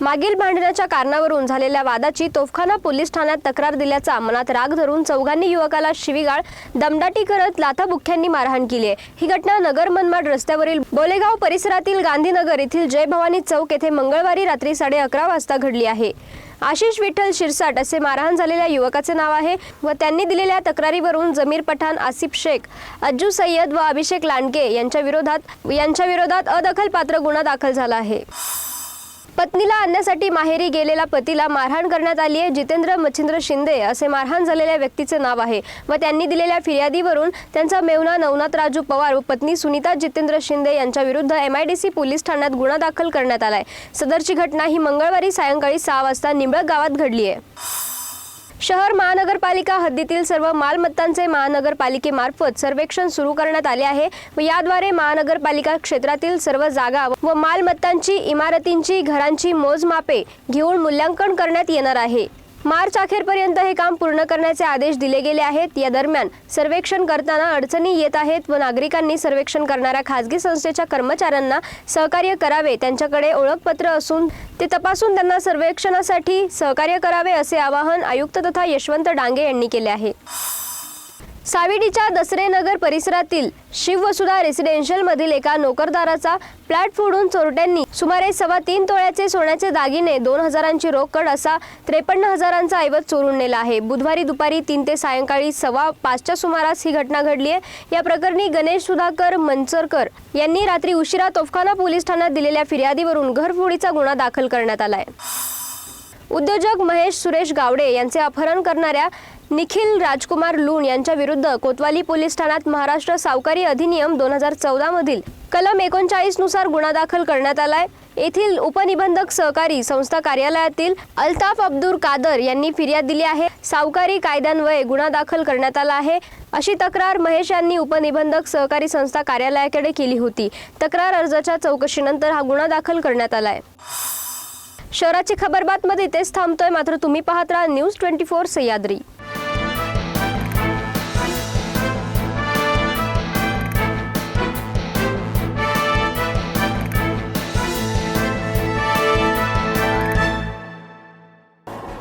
मागील भांडणाच्या कारणावरून झालेल्या वादाची तोफखाना पोलीस ठाण्यात तक्रार दिल्याचा मनात राग धरून चौघांनी युवकाला शिवीगाळ दमदाटी करत लाथाबुक्क्यांनी मारहाण केली आहे. ही घटना नगर मनमाड रस्त्यावरील बोलेगाव परिसरातील गांधीनगर येथील जय भवानी चौक येथे मंगळवारी रात्री साडे अकरा वाजता घडली आहे. आशिष विठ्ठल शिरसाट असे मारहाण झालेल्या युवकाचे नाव आहे व त्यांनी दिलेल्या तक्रारीवरून जमीर पठाण आसिफ शेख अज्जू सय्यद व अभिषेक लांडगे यांच्या विरोधात यांच्या विरोधात अदखलपात्र गुन्हा दाखल झाला आहे. पत्नीला आणण्यासाठी माहेरी गेलेला पतीला मारहाण करण्यात आली आहे. जितेंद्र मच्छिंद्र शिंदे असे मारहाण झालेल्या व्यक्तीचे नाव आहे व त्यांनी दिलेल्या फिर्यादीवरून त्यांचा मेवना नवनाथ राजू पवार व पत्नी सुनीता जितेंद्र शिंदे यांच्या विरुद्ध एमआयडीसी पोलीस ठाण्यात गुन्हा दाखल करण्यात आलाय. सदरची घटना ही मंगळवारी सायंकाळी सहा वाजता निंबळक गावात घडली आहे. शहर महानगरपालिका हद्दीतील सर्व मालमत्तांचे महानगरपालिकेमार्फत सर्वेक्षण सुरू करण्यात आले आहे व याद्वारे महानगरपालिका क्षेत्रातील सर्व जागा व मालमत्तांची इमारतींची घरांची मोजमापे घेऊन मूल्यांकन करण्यात येणार आहे. मार्च अखेरपर्यंत हे काम पूर्ण करण्याचे आदेश दिले गेले आहेत. या दरम्यान सर्वेक्षण करताना अडचणी येत आहेत व नागरिकांनी सर्वेक्षण करणाऱ्या खासगी संस्थेच्या कर्मचाऱ्यांना सहकार्य करावे त्यांच्याकडे ओळखपत्र असून ते तपासून त्यांना सर्वेक्षणासाठी सहकार्य करावे असे आवाहन आयुक्त तथा यशवंत डांगे यांनी केले आहे. साविडीच्या दसरेनगर परिसरातील शिववसुधा रेसिडेन्शियल मधील एका नोकरदाराचा फ्लॅट फोडून चोरट्यांनी सुमारे सव्वा तीन तोळ्याचे सोन्याचे दागिने दोन हजारांची रोकड असा त्रेपन्न हजारांचा ऐवज चोरून नेला आहे. बुधवारी दुपारी तीन ते सायंकाळी सव्वा पाचच्या सुमारास ही घटना घडली आहे. या प्रकरणी गणेश सुधाकर मंचरकर यांनी रात्री उशिरा तोफखाना पोलीस ठाण्यात दिलेल्या फिर्यादीवरून घरफोडीचा गुन्हा दाखल करण्यात आलाय उद्योजक महेश सुरेश गावडे यांचे अपहरण करणाऱ्या निखिल राजकुमार लूण यांच्या विरुद्ध कोतवाली पोलीस ठाण्यात महाराष्ट्र सावकारी अधिनियम दोन हजार चौदा मधील कलम एकोणचाळीसनुसार गुन्हा दाखल करण्यात आलाय. येथील उपनिबंधक सहकारी संस्था कार्यालयातील अल्ताफ अब्दुल कादर यांनी फिर्याद दिली आहे. सावकारी कायद्यान्वये गुन्हा दाखल करण्यात आला आहे. अशी तक्रार महेश यांनी उपनिबंधक सहकारी संस्था कार्यालयाकडे केली होती. तक्रार अर्जाच्या चौकशीनंतर हा गुन्हा दाखल करण्यात आलाय. शहराची खबर बातमध्ये तेच थांबतोय. मात्र तुम्ही पाहत राहा न्यूज ट्वेंटी फोर सह्याद्री.